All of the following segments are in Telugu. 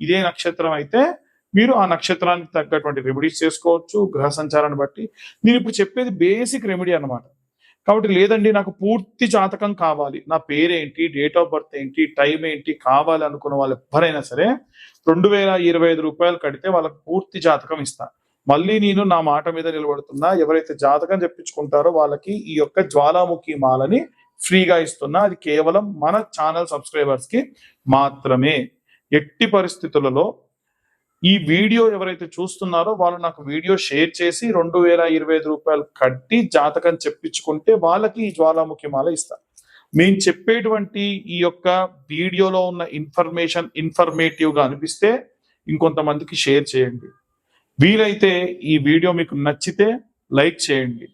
ఇదే నక్షత్రం అయితే మీరు ఆ నక్షత్రానికి తగ్గటువంటి రెమెడీస్ చేసుకోవచ్చు గ్రహ సంచారాన్ని బట్టి. నేను ఇప్పుడు చెప్పేది బేసిక్ రెమెడీ అన్నమాట. కాబట్టి లేదండి నాకు పూర్తి జాతకం కావాలి. నా పేరేంటి డేట్ ఆఫ్ బర్త్ ఏంటి టైం ఏంటి కావాలి అనుకున్న వాళ్ళు ఎవరైనా సరే రెండు వేల ఇరవై ఐదు రూపాయలు కడితే వాళ్ళకి పూర్తి జాతకం ఇస్తా. మళ్ళీ నేను నా మాట మీద నిలబడుతున్నా ఎవరైతే జాతకం చెప్పించుకుంటారో వాళ్ళకి ఈ యొక్క జ్వాలాముఖి మాలని ఫ్రీగా ఇస్తున్నా. అది కేవలం మన ఛానల్ సబ్స్క్రైబర్స్కి మాత్రమే. ఎట్టి పరిస్థితులలో ఈ వీడియో ఎవరైతే చూస్తున్నారో వాళ్ళు నాకు వీడియో షేర్ చేసి రెండు వేల ఇరవై ఐదు రూపాయలు కట్టి జాతకం చెప్పించుకుంటే వాళ్ళకి ఈ జ్వాలాముఖి మాల ఇస్తారు మేము చెప్పేటువంటి ఈ యొక్క వీడియోలో ఉన్న ఇన్ఫర్మేషన్ ఇన్ఫర్మేటివ్గా అనిపిస్తే ఇంకొంతమందికి షేర్ చేయండి. వీలైతే ఈ వీడియో మీకు నచ్చితే లైక్ చేయండి.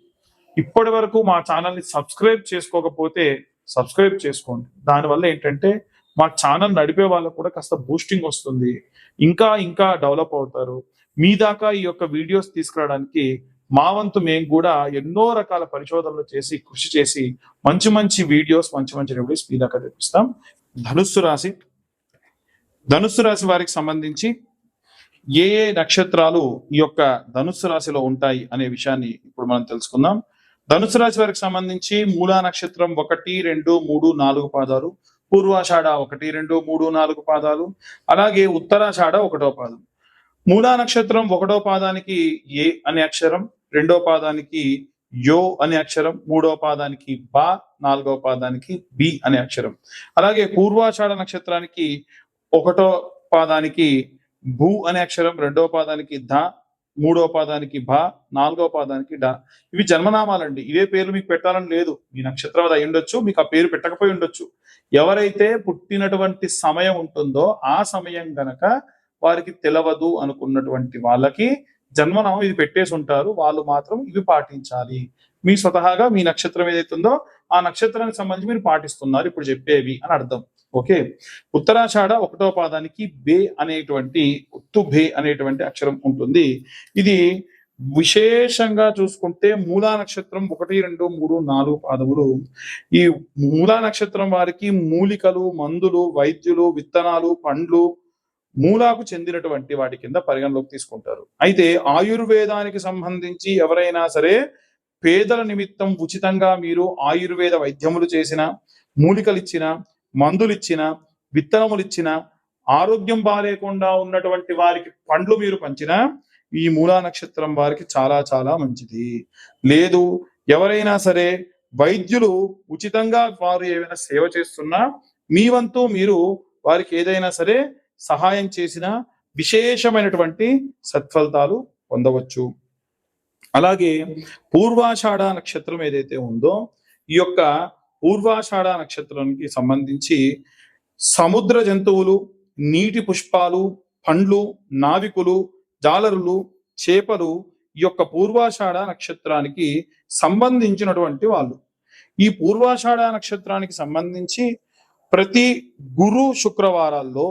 ఇప్పటి వరకు మా ఛానల్ని సబ్స్క్రైబ్ చేసుకోకపోతే సబ్స్క్రైబ్ చేసుకోండి. దానివల్ల ఏంటంటే మా ఛానల్ నడిపే వాళ్ళకు కూడా కాస్త బూస్టింగ్ వస్తుంది. ఇంకా ఇంకా డెవలప్ అవుతారు. మీ దాకా ఈ యొక్క వీడియోస్ తీసుకురావడానికి మా వంతు మేము కూడా ఎన్నో రకాల పరిశోధనలు చేసి కృషి చేసి మంచి మంచి వీడియోస్ మంచి మంచి రెమెడీస్ మీ దాకా తెప్పిస్తాం. ధనుస్సు రాశి. ధనుస్సు రాశి వారికి సంబంధించి ఏ ఏ నక్షత్రాలు ఈ యొక్క ధనుస్సు రాశిలో ఉంటాయి అనే విషయాన్ని ఇప్పుడు మనం తెలుసుకుందాం. ధనుసు రాశి వారికి సంబంధించి మూలా నక్షత్రం ఒకటి రెండు మూడు నాలుగు పాదాలు. పూర్వాషాఢ ఒకటి రెండు మూడు నాలుగు పాదాలు అలాగే ఉత్తరాషాఢ ఒకటో పాదం. మూలా నక్షత్రం ఒకటో పాదానికి ఏ అనే అక్షరం రెండో పాదానికి యో అనే అక్షరం మూడో పాదానికి బా నాలుగో పాదానికి బి అనే అక్షరం. అలాగే పూర్వాషాఢ నక్షత్రానికి ఒకటో పాదానికి భూ అనే అక్షరం రెండో పాదానికి ధ మూడో పాదానికి భ నాలుగో పాదానికి డ. ఇవి జన్మనామాలండి. ఇవే పేర్లు మీకు పెట్టాలని లేదు. మీ నక్షత్రం అది అయి ఉండొచ్చు మీకు ఆ పేరు పెట్టకపోయి ఉండొచ్చు. ఎవరైతే పుట్టినటువంటి సమయం ఉంటుందో ఆ సమయం గనక వారికి తెలవదు అనుకున్నటువంటి వాళ్ళకి జన్మనామం ఇది పెట్టేసి ఉంటారు. వాళ్ళు మాత్రం ఇవి పాటించాలి. మీ స్వతహాగా మీ నక్షత్రం ఏదైతుందో ఆ నక్షత్రానికి సంబంధించి మీరు పాటిస్తున్నారు. ఇప్పుడు చెప్పేవి అని అర్థం. ఓకే. ఉత్తరాషాఢ ఒకటో పాదానికి బే అనేటువంటి ఉత్తు బే అనేటువంటి అక్షరం ఉంటుంది. ఇది విశేషంగా చూసుకుంటే మూలా నక్షత్రం ఒకటి రెండు మూడు నాలుగు పాదములు. ఈ మూలా నక్షత్రం వారికి మూలికలు మందులు వైద్యులు విత్తనాలు పండ్లు మూలాకు చెందినటువంటి వాటి కింద పరిగణలోకి తీసుకుంటారు. అయితే ఆయుర్వేదానికి సంబంధించి ఎవరైనా సరే పేదల నిమిత్తం ఉచితంగా మీరు ఆయుర్వేద వైద్యములు చేసిన మూలికలు ఇచ్చిన మందులు ఇచ్చిన విత్తనములు ఇచ్చిన ఆరోగ్యం బాగాలేకుండా ఉన్నటువంటి వారికి పండ్లు మీరు పంచినా ఈ మూలా నక్షత్రం వారికి చాలా చాలా మంచిది. లేదు ఎవరైనా సరే వైద్యులు ఉచితంగా వారు ఏమైనా సేవ చేస్తున్నా మీ వంతు మీరు వారికి ఏదైనా సరే సహాయం చేసిన విశేషమైనటువంటి సత్ఫలితాలు పొందవచ్చు. అలాగే పూర్వాషాఢ నక్షత్రం ఏదైతే ఉందో ఈ యొక్క పూర్వాషాఢ నక్షత్రానికి సంబంధించి సముద్ర జంతువులు నీటి పుష్పాలు పండ్లు నావికులు జాలరులు చేపలు ఈ యొక్క పూర్వాషాఢ నక్షత్రానికి సంబంధించినటువంటి వాళ్ళు. ఈ పూర్వాషాఢ నక్షత్రానికి సంబంధించి ప్రతి గురు శుక్రవారాల్లో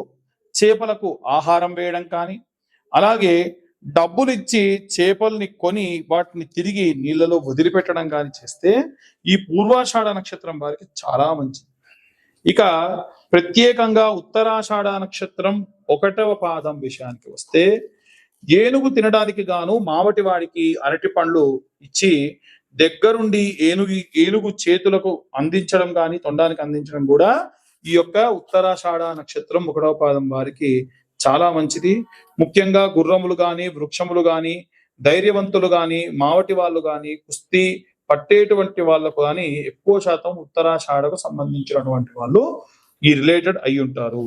చేపలకు ఆహారం వేయడం కానీ అలాగే డబ్బులిచ్చి చేపల్ని కొని వాటిని తిరిగి నీళ్ళలో వదిలిపెట్టడం కానీ చేస్తే ఈ పూర్వాషాఢ నక్షత్రం వారికి చాలా మంచిది. ఇక ప్రత్యేకంగా ఉత్తరాషాఢ నక్షత్రం ఒకటవ పాదం విషయానికి వస్తే ఏనుగు తినడానికి గాను మావటి వాడికి అరటి పండ్లు ఇచ్చి దగ్గరుండి ఏనుగు ఏనుగు చేతులకు అందించడం కానీ తొండానికి అందించడం కూడా ఈ యొక్క ఉత్తరాషాఢ నక్షత్రం ఒకటవ పాదం వారికి చాలా మంచిది. ముఖ్యంగా గుర్రములు కానీ వృక్షములు గాని ధైర్యవంతులు కానీ మావటి వాళ్ళు కానీ కుస్తీ పట్టేటువంటి వాళ్ళకు కానీ ఎక్కువ శాతం ఉత్తరాషాఢకు సంబంధించినటువంటి వాళ్ళు ఈ రిలేటెడ్ అయి ఉంటారు.